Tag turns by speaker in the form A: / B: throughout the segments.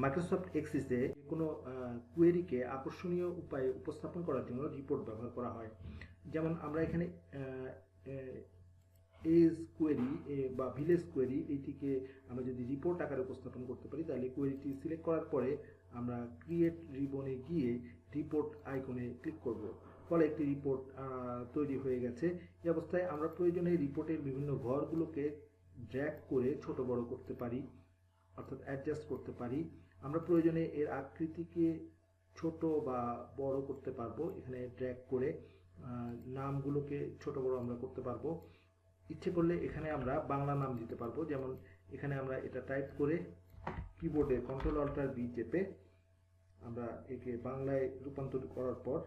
A: Microsoft এক্সিসে কোনো কোয়েরিকে আকর্ষণীয় উপায়ে উপস্থাপন করার জন্য রিপোর্ট ব্যবহার করা হয়। যেমন আমরা এখানে এজ কোয়েরি বা ভিলেজ কোয়েরি এইটিকে আমরা যদি রিপোর্ট আকারে উপস্থাপন করতে পারি, তাহলে কোয়েরিটি সিলেক্ট করার পরে আমরা ক্রিয়েট রিবনে গিয়ে রিপোর্ট আইকনে ক্লিক করব। ফলে একটি রিপোর্ট তৈরি হয়ে গেছে। এই অবস্থায় আমরা প্রয়োজনে রিপোর্টের বিভিন্ন ঘরগুলোকে ড্র্যাগ করে ছোট বড় করতে পারি। অর্থাৎ অ্যাডজাস্ট করতে পারি। আমরা প্রয়োজনে এর আকৃতিকে ছোট বা বড় করতে পারব, এখানে ড্র্যাগ করে নামগুলোকে ছোট বড় আমরা করতে পারব। ইচ্ছে করলে এখানে আমরা বাংলা নাম দিতে পারব, যেমন এখানে আমরা এটা টাইপ করে কিবোর্ডে কন্ট্রোল অল্টার বি চেপে আমরা একে বাংলায় রূপান্তর করার পর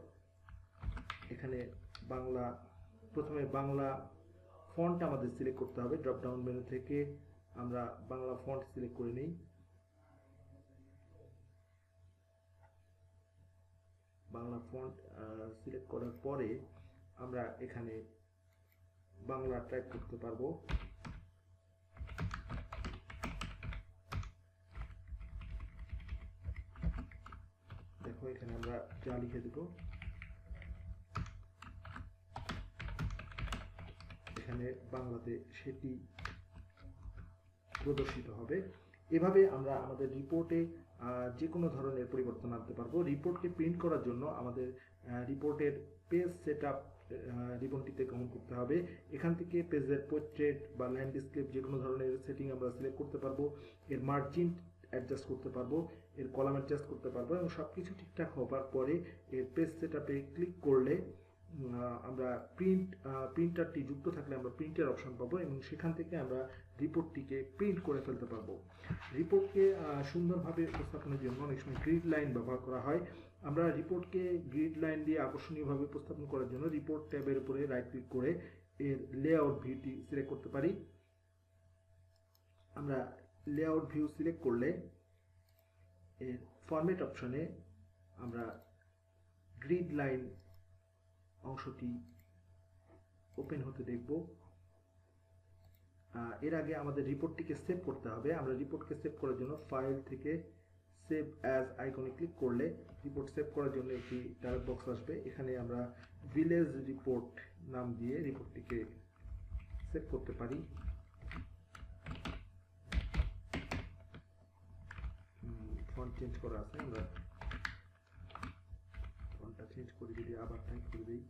A: এখানে বাংলা, প্রথমে বাংলা ফন্ট আমাদের সিলেক্ট করতে হবে ড্রপডাউন মেনু থেকে আমরা বাংলা ফন্ট সিলেক্ট করে নিই। বাংলা ফন্ট সিলেক্ট করার পরে আমরা এখানে বাংলা টাইপ করতে পারব। দেখো, এখানে আমরা যা লিখে দেবো। এখানে বাংলাতে সেটি প্রদর্শিত হবে। এভাবে আমরা আমাদের রিপোর্টে যে কোনো ধরনের পরিবর্তন আনতে পারব। রিপোর্টকে প্রিন্ট করার জন্য আমাদের রিপোর্টের পেজ সেট আপ রিবনটিতে গমন করতে হবে। এখান থেকে পেজের পোর্ট্রেট বা ল্যান্ডস্কেপ যে কোনো ধরনের সেটিং আমরা সিলেক্ট করতে পারব। এর মার্জিন অ্যাডজাস্ট করতে পারব। এর কলাম অ্যাডজাস্ট করতে পারব এবং সব কিছু ঠিকঠাক হবার পরে এর পেজ সেট আপে ক্লিক করলে আমরা প্রিন্ট প্রিন্টারটি যুক্ত থাকলে আমরা প্রিন্টের অপশন পাবো এবং সেখান থেকে আমরা রিপোর্টটিকে প্রিন্ট করে ফেলতে পারব। রিপোর্টকে সুন্দরভাবে উপস্থাপনের জন্য অনেক সময় গ্রিড লাইন ব্যবহার করা হয়। আমরা রিপোর্টকে গ্রিড লাইন দিয়ে আকর্ষণীয়ভাবে উপস্থাপন করার জন্য রিপোর্ট ট্যাবের উপরে রাইট ক্লিক করে এর লেআউট ভিউটি সিলেক্ট করতে পারি। আমরা লেআউট ভিউ সিলেক্ট করলে এর ফরম্যাট অপশনে আমরা গ্রিড লাইন অংশটি ওপেন হতে দেখব। এর আগে আমাদের রিপোর্টটিকে সেভ করতে হবে। আমরা রিপোর্টকে সেভ করার জন্য ফাইল থেকে সেভ অ্যাজ আইকনে ক্লিক করলে রিপোর্ট সেভ করার জন্য একটি ডায়লগ বক্স আসবে। এখানে আমরা ভিলেজ রিপোর্ট নাম দিয়ে রিপোর্টটিকে সেভ করতে পারি। ফন্ট চেঞ্জ করা আছে। আমরা চেঞ্জ করে যদি আবার টাইপ করে দিই।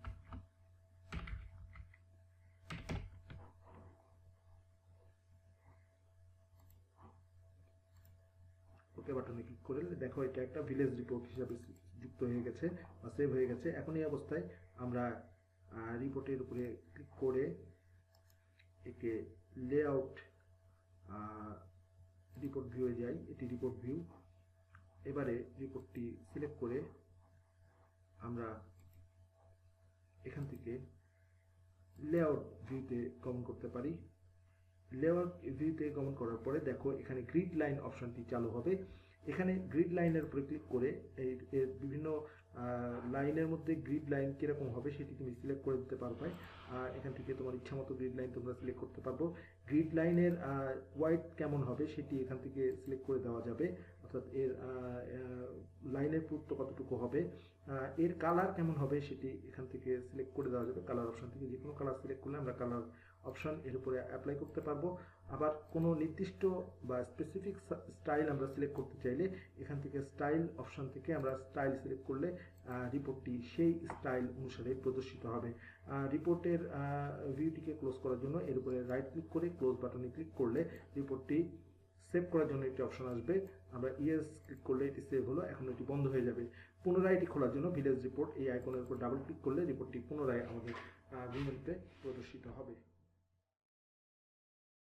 A: ওকে বাটনে ক্লিক করে দেখো এটা একটা ভিলেজ রিপোর্ট হিসাবে যুক্ত হয়ে গেছে বা সেভ হয়ে গেছে। এখন এই অবস্থায় আমরা রিপোর্টের উপরে ক্লিক করে একে লেআউট রিপোর্ট ভিউয়ে যাই। এটি রিপোর্ট ভিউ এবারে রিপোর্টটি সিলেক্ট করে আমরা এখান থেকে লেআউট ভিউতে গমন করতে পারি। লেআউট ভিউতে গমন করার পরে দেখো এখানে গ্রিড লাইন অপশনটি চালু হবে। এখানে গ্রিড লাইনের উপরে ক্লিক করে এর বিভিন্ন লাইনের মধ্যে গ্রিড লাইন কীরকম হবে সেটি তুমি সিলেক্ট করে দিতে পারবে। আহ, এখান থেকে তোমার ইচ্ছা মতো গ্রিড লাইন তোমরা সিলেক্ট করতে পারব। গ্রিড লাইনের ওয়াইড কেমন হবে সেটি এখান থেকে সিলেক্ট করে দেওয়া যাবে। অর্থাৎ এর লাইনের পুরুত্ব কতটুকু হবে? এর কালার কেমন হবে সেটি এখান থেকে সিলেক্ট করে দেওয়া যাবে। কালার অপশন থেকে যে কোনো কালার সিলেক্ট করলে আমরা কালার অপশন এর উপরে অ্যাপ্লাই করতে পারব। আবার কোনো নির্দিষ্ট বা স্পেসিফিক স্টাইল আমরা সিলেক্ট করতে চাইলে এখান থেকে স্টাইল অপশন থেকে আমরা স্টাইল সিলেক্ট করলে রিপোর্টটি সেই স্টাইল অনুসারে প্রদর্শিত হবে। রিপোর্টের ভিউটিকে ক্লোজ করার জন্য এর উপরে রাইট ক্লিক করে ক্লোজ বাটনে ক্লিক করলে রিপোর্টটি সেভ করার জন্য একটি অপশন আসবে। আমরা ইয়েস ক্লিক করলে এটি সেভ হলো, এখন এটি বন্ধ হয়ে যাবে। পুনরায় এটি খোলার জন্য ভিলেজ রিপোর্ট এই আইকনের উপর ডাবল ক্লিক করলে রিপোর্টটি পুনরায় আমাদের ভিমেন্টে প্রদর্শিত হবে।